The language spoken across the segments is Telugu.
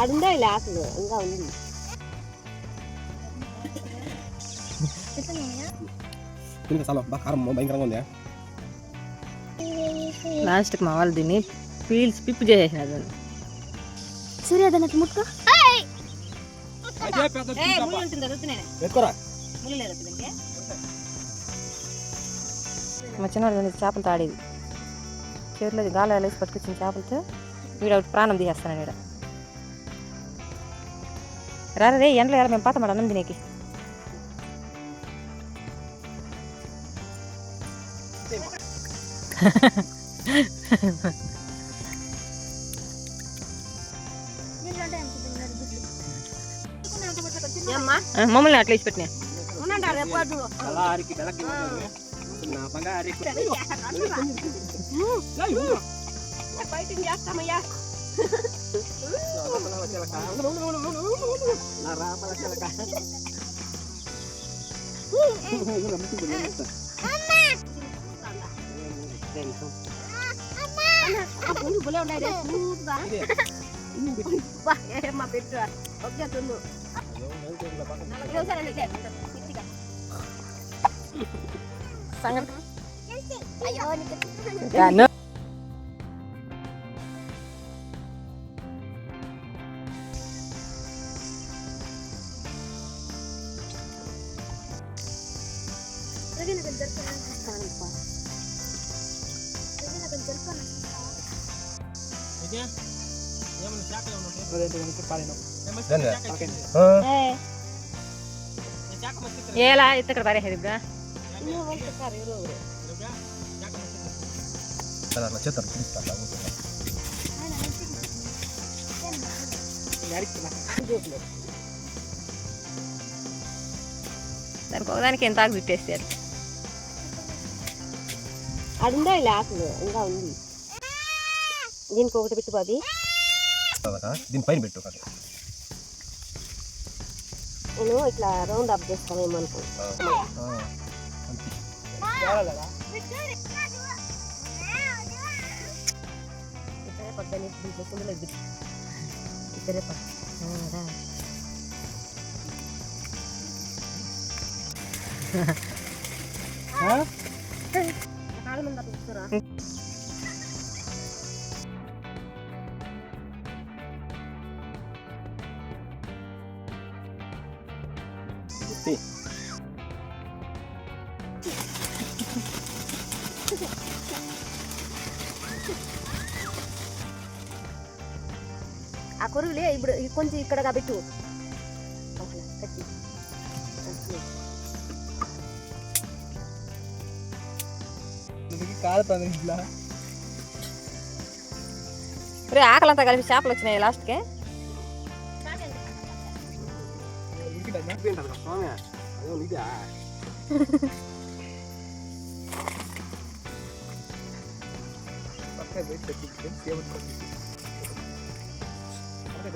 అడుందా ఇలా ఆకులు ఇంకా ఉంది. తింటే చాలా బాగా కారం భయంకరంగా ఉంది లాస్ట్కి మా వాళ్ళు దీన్ని పీల్స్ పిప్పు చేసేసినారు దాన్ని ముట్టుకో. ముళ్ళు లేదు దీనికి మా చిన్నవాడు చేపలు తాడేది. చేతిలో గాలి వేసి పట్టుకొచ్చిన చేపలతో వీడు ఒకటి ప్రాణం తీసేస్తాను వీడ. రారా రే ఎండలో ఎలా మేము పాత అన్నం తినేకి. మమ్మల్ని అట్లా ఇచ్చి పెట్టినా ఉన్నాడా Napaitin ya Mama! Aku Wah. Oke. Sangat Ayun, Gano? Ya, Lagi nakajar ka ng kastangan pa. Lagi nakajar ka ng kastangan. ya? Sige, manusia ka yung eh. manusia. Udah, udah, udah, parin ako. Dan ya? Eh. Ya lah, itu kertasnya hidup dah. Ini mau kertas itu. చేస్తారు పిలుస్తారు దానికి ఒకదానికి ఎంత ఆకు చుట్టేస్తారు అడుందా ఇలా ఆకులు ఇంకా ఉంది దీనికి ఒకటి పెట్టుకోది దీని పైన పెట్టు ఒకటి నేను ఇట్లా రౌండ్ అప్ చేస్తానేమో అనుకుంటున్నాను dapat ganit dito ko nalagit ito dapat ah, ah. ha? nakala man dapat sura Peace. ఆ కొరుగులే ఇప్పుడు కొంచెం ఇక్కడ పెట్టు అట్లా కట్టి. అట్లా. రే ఆకలంతా కలిపి చేపలు వచ్చినాయి లాస్ట్కి. స్వామి అదే ఇదా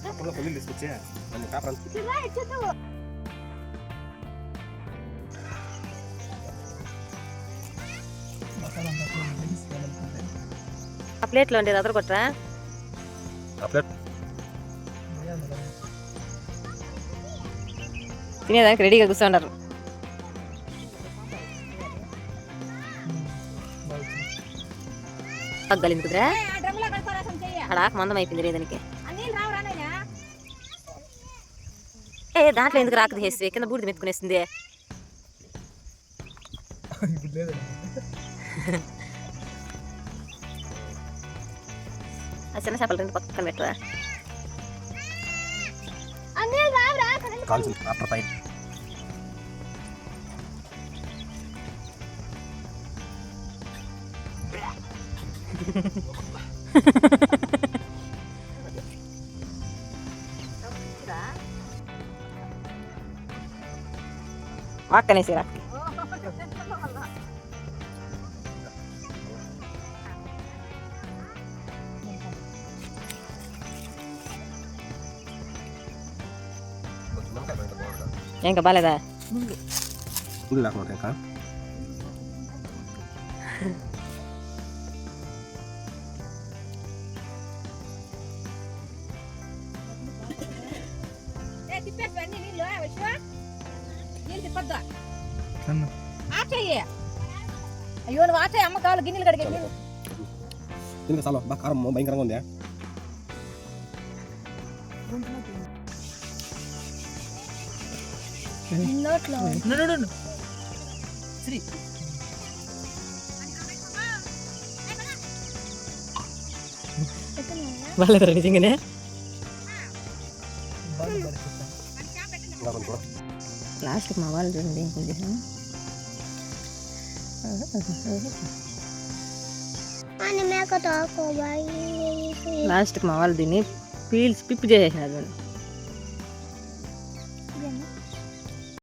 జిలేబీ అట్లుంది అప్పుడు పొల్లి తీసుకొచ్చా నన్ను పేపర్ ఆ ప్లేట్లో ఉండేది అదర కొట్టరా ప్లేట్ తినేదానికి రెడీగా కూర్చోండారు తగ్గలింది కుదిరా అక్కడ ఆకు మందం అయిపోయింది రే ఏ దాంట్లో ఎందుకు రాకది వేస్తే కింద బూడిద మెత్తుకునేసింది. ఆ చిన్న చేపలు రెండు పక్కన పెట్టరా? కాల్చింది ఆఫ్టర్ ఫైవ్ అక్కనేసి வாக்கனே சீரா ಹೆಂಗ ಬಾಲದ ಇಲ್ಲ ನೋಡ್ರಿ ಅಕ್ಕ Hey, నీళ్ళు విశ్వ నీళ్ళు తిప్పద్దా ఆచేయి అయ్యో నువ్వు ఆచేయి అమ్మ కావాలి గిన్నెలు కడిగే నీళ్ళు ఇంకా చాలా బాగా కారం భయంకరంగా ఉంది నోట్లో బాలేదా నిజంగానే ఇంకా కొంచెం కూడా. లాస్ట్కి మా వాళ్ళు చూడండి ఏం చేసాను అని మేక తాకో బాయ్ లాస్ట్కి మా వాళ్ళు దీన్ని పీల్చి పిప్పి చేసేసినారు చూడండి